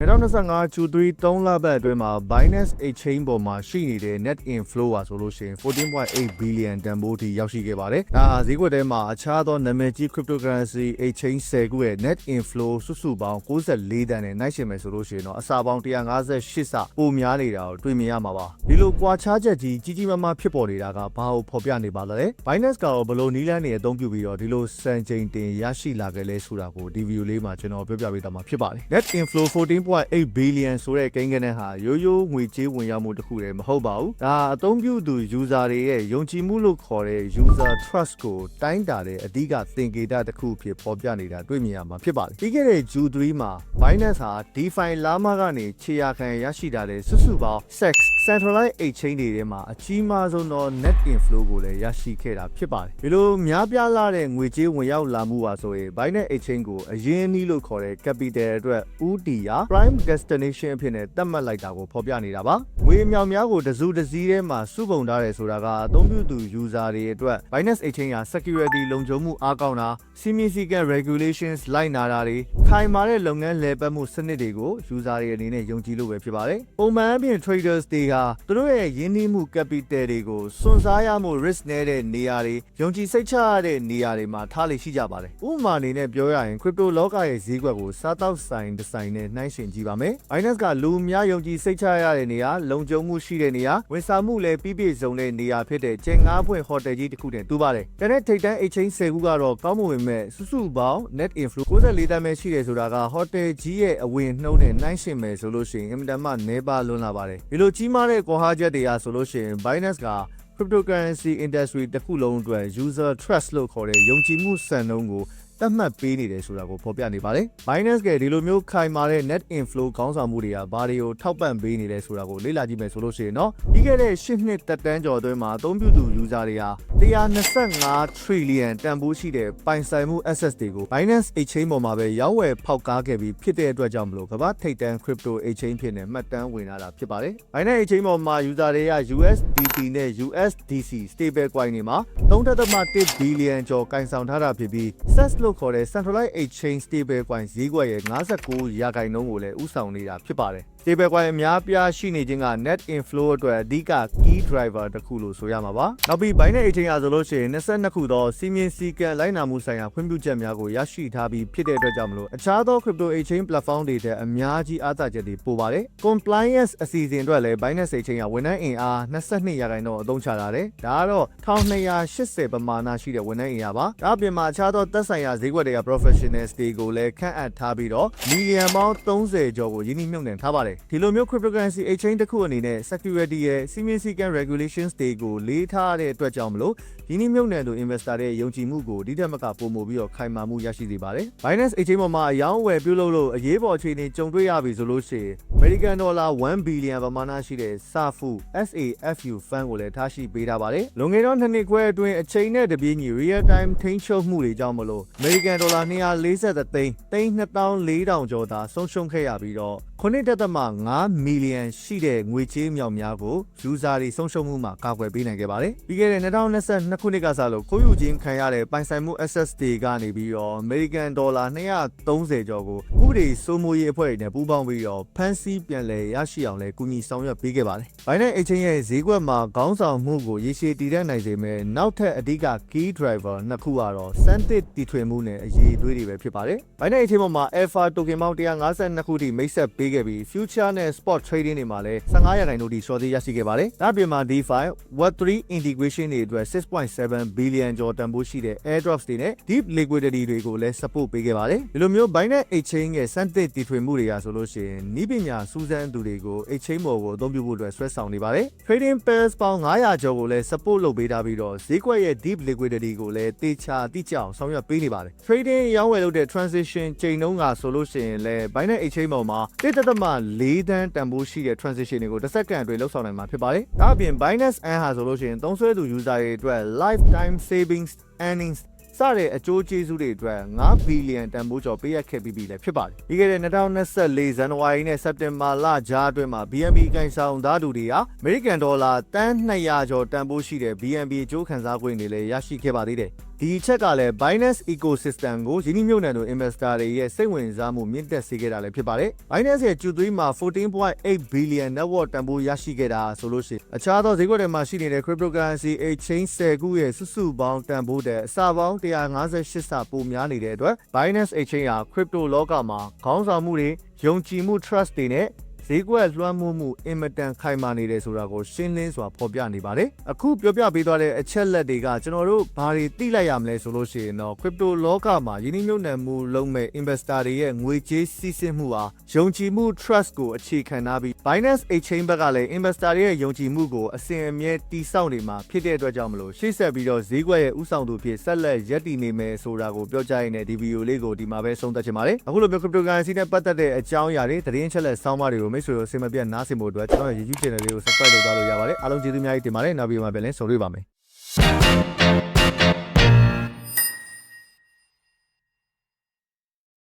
2025 Q3 3လပတ်အတွင်းမှာ Binance Exchange ပေါ်မှာရှိနေတဲ့ net inflow ပါဆိုလို့ရှိရင်14.8 billion တန်ဖိုးထိရောက်ရှိခဲ့ပါတယ်။ဒါဟာဈေးကွက်ထဲမှာအခြားသောနာမည်ကြီး cryptocurrency exchange 10ခုရဲ့ net inflow စုစုပေါင်း64တန်နဲ့နှိုင်းယှဉ်မယ်ဆိုလို့ရှိရင်တော့အစာပေါင်း158ဆပိုများနေတာကိုတွေ့မြင်ရမှာပါ။ဒီလိုကွာခြားချက်ကြီးကြီးကြီးမားမားဖြစ်ပေါ်နေတာကဘာကိုဖော်ပြနေပါလဲ။ Binance ကတော့ဘယ်လိုနည်းလမ်းတွေအသုံးပြုပြီးတော့ဒီလိုစံချိန်တင်ရရှိလာခဲ့လဲဆိုတာကိုဒီဗီဒီယိုလေးမှာကျွန်တော်ပြောပြပေးသွားမှာဖြစ်ပါတယ်။ net inflow 14.8 billion ဆိုတဲ့ကိန်းဂဏန်းဟာရိုးရိုးငွေကြေးဝင်ရောက်မှုတစ်ခုတည်းမဟုတ်ပါဘူး။ဒါအသုံးပြုသူ user တွေရဲ့ယုံကြည်မှုလို့ခေါ်တဲ့ user trust ကိုတိုင်းတာတဲ့အဓိကသင်္ကေတတစ်ခုဖြစ်ပေါ်ပြနေတာတွေ့မြင်ရမှာဖြစ်ပါတယ်။ပြီးခဲ့တဲ့ Q3 မှာ Binance ဟာ DeFi Llama ကနေခြေရာခံရရှိတာတဲ့စုစုပေါင်း SEX Centralized Exchange တွေထဲမှာအကြီးမားဆုံးသော net inflow ကိုလည်းရရှိခဲ့တာဖြစ်ပါတယ်။ဒီလိုများပြားလာတဲ့ငွေကြေးဝင်ရောက်လာမှုပါဆိုရင် Binance Exchange ကိုအရင်းအနှီးလို့ခေါ်တဲ့ capital အတွက်ဥတီယာ prime destination အဖြစ်နဲ့သတ်မှတ်လိုက်တာကိုဖော်ပြနေတာပါ။ငွေအမြောက်များကိုတစုတစည်းထဲမှာစုပုံထားတယ်ဆိုတာကအသုံးပြုသူ user တွေအတွက် Binance Exchange ဟာ security လုံခြုံမှုအားကောင်းတာစီမီစီက regulations လိုက်နာတာတွေခိုင်မာတဲ့လုပ်ငန်းလည်ပတ်မှုစနစ်တွေကို user တွေအနေနဲ့ယုံကြည်လို့ပဲဖြစ်ပါတယ်။ပုံမှန်အပြင် traders တွေဟာသူတို့ရဲ့ရင်းနှီးမှု capital တွေကိုစွန့်စားရမှု risk နေတဲ့နေရာတွေယုံကြည်စိတ်ချရတဲ့နေရာတွေမှာထားလေရှိကြပါတယ်။ဥပမာအနေနဲ့ပြောရရင် crypto လောကရဲ့ဈေးကွက်ကိုစားတောက်ဆိုင်တစ်ဆိုင်နဲ့နှိုင်းယှဉ်ကြည့်ပါမယ်။ Binance ကလူအများယုံကြည်စိတ်ချရတဲ့နေရာလုံခြုံမှုရှိတဲ့နေရာဝန်ဆောင်မှုလည်းပြည့်ပြည့်စုံတဲ့နေရာဖြစ်တဲ့ကျင်းငါးဖွင့်ဟိုတယ်ကြီးတစ်ခုနဲ့တူပါတယ်။တနက်ထိပ်တန်း exchange 10ခုကတော့ကောင်းမွန်ပေမဲ့စုစုပေါင်း net inflow 94တန်းပဲရှိတယ်ဆိုတာကဟိုတယ်ကြီးရဲ့အဝင်နှုန်းနဲ့နှိုင်းယှဉ်မယ်ဆိုလို့ရှိရင်အင်မတန်မှနည်းပါးလွန်းလာပါတယ်။ဒီလိုကြီးမားတဲ့ကွာဟချက်တွေအားဆိုလို့ရှိရင် Binance က cryptocurrency industry တစ်ခုလုံးအတွက် user trust လို့ခေါ်တဲ့ယုံကြည်မှုစံနှုန်းကိုတတ်မှတ်ပေးနေတယ်ဆိုတာကိုဖော်ပြနေပါတယ်။ Binance ကဒီလိုမျိုးခိုင်မာတဲ့ net inflow ခေါင်းဆောင်မှုတွေကဘာတွေကိုထောက်ပံ့ပေးနေလဲဆိုတာကိုလေ့လာကြည့်မယ်ဆိုလို့ရှိရင်တော့ပြီးခဲ့တဲ့10နှစ်တက်တန်းကျော်အတွင်းမှာအသုံးပြုသူ user တွေဟာ 125 trillion တန်ဖိုးရှိတဲ့ပိုင်ဆိုင်မှု assets တွေကို Binance Exchange ပေါ်မှာပဲရောင်းဝယ်ဖောက်ကားခဲ့ပြီးဖြစ်တဲ့အတွက်ကြောင့်မလို့ကမ္ဘာထိပ်တန်း crypto exchange ဖြစ်နေမှတ်တမ်းဝင်လာတာဖြစ်ပါတယ်။ Binance Exchange ပေါ်မှာ user တွေက USDT နဲ့ USDC stable coin တွေမှာ3.1 billion ကျော်ကင်ဆောင်ထားတာဖြစ်ပြီး SES လို့ခေါ်တဲ့ Centralized Exchange Stable Coin ဈေးကွက်ရဲ့59ရာခိုင်နှုန်းကိုလည်းဥဆောင်နေတာဖြစ်ပါတယ်။ stable coin အများပြားရှိနေခြင်းက net inflow အတွက်အဓိက key driver တစ်ခုလို့ဆိုရမှာပါ။နောက်ပြီး Binance Exchange အားဆိုလို့ရှိရင်22ခုသောစီမင်းစည်းကမ်းလိုက်နာမှုဆိုင်ရာခွင့်ပြုချက်များကိုရရှိထားပြီးဖြစ်တဲ့အတွက်ကြောင့်မလို့အခြားသော crypto exchange platform တွေတဲ့အများကြီးအားသာချက်တွေပိုပါတယ်။ compliance အစီအစဉ်အတွက်လည်း Binance Exchange ကဝန်ထမ်းအင်အား22ရာခိုင်နှုန်းအသုံးချလာတယ်။ဒါကတော့1280ပမာဏရှိတဲ့ဝန်ထမ်းအင်အားပါ။ဒါအပြင်မှာအခြားသောသက်ဆိုင်ရာဈေးကွက်တွေက professionals တွေကိုလည်းခန့်အပ်ထားပြီးတော့ million ပေါင်း30ကျော်ကိုယင်းနှိမ့်မြုပ်နှံထားပါတယ်။ဒီလိုမျိုး cryptocurrency exchange တစ်ခုအနေနဲ့ security ရဲ့စီမင်းစည်းကမ်း regulations တွေကိုလေးထားတဲ့အတွက်ကြောင့်မလို့ယင်းနှိမ့်မြုပ်နှံသူ investor တွေရဲ့ယုံကြည်မှုကိုဒီထက်မကပိုမိုပြီးတော့ခိုင်မာမှုရရှိစေပါတယ်။ Binance exchange ပေါ်မှာအယောင်းဝယ်ပြုလုပ်လို့အရေးပေါ်အခြေအနေကြုံတွေ့ရပြီဆိုလို့ရှိရင် American dollar 1 billion ပမာဏရှိတဲ့ SAFU SAFU fund ကိုလည်းထားရှိပေးထားပါတယ်။လွန်ခဲ့သောနှစ်နှစ်ခွဲအတွင်းအချိန်နဲ့တပြေးညီ real time ထိန်းချုပ်မှုတွေကြောင့်မလို့ American dollar 240သိန်းသိန်း2400ကျော်သာဆုံးရှုံးခဲ့ရပြီးတော့ 9.5 million ရှိတဲ့ငွေကြေးမြောက်များကို user တွေဆုံးရှုံးမှုမှာကာကွယ်ပေးနိုင်ခဲ့ပါတယ်။ပြီးခဲ့တဲ့2022ခုနှစ်ကစလို့ခိုးယူခြင်းခံရတဲ့ပိုင်ဆိုင်မှု assets တွေကနေပြီးတော့ American dollar 230ကျော်ကိုဥပဒေစိုးမိုးရေးအဖွဲ့တွေနဲ့ပူးပေါင်းပြီးတော့ဖမ်းဆီးပြန်လည်ရရှိအောင်လဲကူညီဆောင်ရွက်ပေးခဲ့ပါတယ်။ Binance Exchange ရဲ့ဈေးကွက်မှာခေါင်းဆောင်မှုကိုရေရှည်တည်တတ်နိုင်စေမဲ့နောက်ထပ်အဓိက key driver နှစ်ခုကတော့စမ်းသစ်တီထွင်မှုနဲ့အရေးအသွေးတွေပဲဖြစ်ပါတယ်။ Binance Exchange ပေါ်မှာ Alpha token ပေါင်း152ခုထိမိတ်ဆက်ပေးခဲ့ပြီး future နဲ့ spot trading တွေမှာလည်း15ရာခိုင်နှုန်းထိရှော့သေးရရှိခဲ့ပါတယ်။ဒါ့အပြင်မှာ DeFi Web3 integration တွေအတွက်6.7 billion ကျော်တန်ဖိုးရှိတဲ့ airdrops တွေနဲ့ deep liquidity တွေကိုလည်း support ပေးခဲ့ပါတယ်။ဒီလိုမျိုး Binance Exchange ရဲ့စမ်းသစ်တီထွင်မှုတွေကဆိုလို့ရှိရင်ဤပညာစူးစမ်းသူတွေကို Exchange ပေါ်ကိုအသုံးပြုဖို့အတွက်ဆွဲဆောင်နေပါတယ်။ Trading pairs ပေါင်း900ကျော်ကိုလည်း support လုပ်ပေးထားပြီးတော့ဈေးကွက်ရဲ့ deep liquidity ကိုလည်းတေချာတိကျအောင်ဆောင်ရွက်ပေးနေပါတယ်။ Trading ရောင်းဝယ်လုပ်တဲ့ transition ချိန်နှုန်းကဆိုလို့ရှိရင်လည်း Binance Exchange ပေါ်မှာ1.4တန်းတန်ဖိုးရှိတဲ့ transition တွေကိုတစ်စက္ကန့်အတွင်းလုပ်ဆောင်နိုင်မှာဖြစ်ပါတယ်။ဒါအပြင် Binance N ဟာဆိုလို့ရှိရင်သုံးစွဲသူ user တွေအတွက် lifetime savings earnings စတဲ့အကျိုးကျေးဇူးတွေအတွက်9ဘီလီယံတန်ဖိုးကျော်ပေးအပ်ခဲ့ပြီးပြီလည်းဖြစ်ပါတယ်။ပြီးခဲ့တဲ့2024ဇန်နဝါရီနဲ့စက်တင်ဘာလကြားအတွင်းမှာ BNB ကိုင်ဆောင်သားသူတွေဟာ American Dollar တန်း200ကျော်တန်ဖိုးရှိတဲ့ BNB အကျိုးခံစား권တွေလည်းရရှိခဲ့ပါသေးတယ်။ ဒီအချက်ကလည်း Binance ecosystem ကိုယင်းနှိမ့်ညွန့်နယ်တို့ investor တွေရဲ့စိတ်ဝင်စားမှုမြင့်တက်စေခဲ့တာလည်းဖြစ်ပါတယ်။ Binance ရဲ့ Q3 မှာ14.8 billion network တန်ဖိုးရရှိခဲ့တာဆိုလို့ရှိရင်အခြားသောဈေးကွက်တွေမှာရှိနေတဲ့ cryptocurrency exchange 10ခုရဲ့စုစုပေါင်းတန်ဖိုးတဲ့အစပေါင်း158ဆပိုများနေတဲ့အတွက် Binance exchange ဟာ crypto လောကမှာခေါင်းဆောင်မှုတွေယုံကြည်မှု trust တွေနဲ့ ဈေးကွက်လွှမ်းမိုးမှုအင်မတန်ခိုင်မာနေတယ်ဆိုတာကိုရှင်းလင်းစွာဖော်ပြနေပါတယ်။အခုပြောပြပေးသွားတဲ့အချက်လက်တွေကကျွန်တော်တို့ဘာတွေသိလိုက်ရမလဲဆိုလို့ရှိရင်တော့ crypto လောကမှာယင်းနှိမ့်ညွန့်နယ်မှုလုံးမဲ့ investor တွေရဲ့ငွေကြေးစီးဆင်းမှုဟာယုံကြည်မှု trust ကိုအခြေခံထားပြီး Binance Exchange ဘက်ကလည်း investor တွေရဲ့ယုံကြည်မှုကိုအစဉ်အမြဲတည်ဆောက်နေမှာဖြစ်တဲ့အတွက်ကြောင့်မလို့ရှေ့ဆက်ပြီးတော့ဈေးကွက်ရဲ့ဥဆောင်သူဖြစ်ဆက်လက်ရပ်တည်နေမယ်ဆိုတာကိုပြောကြားရင်းနဲ့ဒီဗီဒီယိုလေးကိုဒီမှာပဲဆုံးသက်ချင်ပါတယ်အခုလိုမျိုး cryptocurrency နဲ့ပတ်သက်တဲ့အကြောင်းအရာတွေသတင်းချက်လက်ဆောင်းပါးတွေကိုမိတ်ဆွေတို့အစင်မပြတ်နားဆင်ဖို့အတွက်ကျွန်တော်ရဲ့ YouTube channel လေးကို subscribe လုပ်ထားလို့ရပါတယ်အားလုံးကျေးဇူးအများကြီးတင်ပါတယ်နောက်ဗီဒီယိုမှာပြန်လည်ဆုံတွေ့ပါမယ်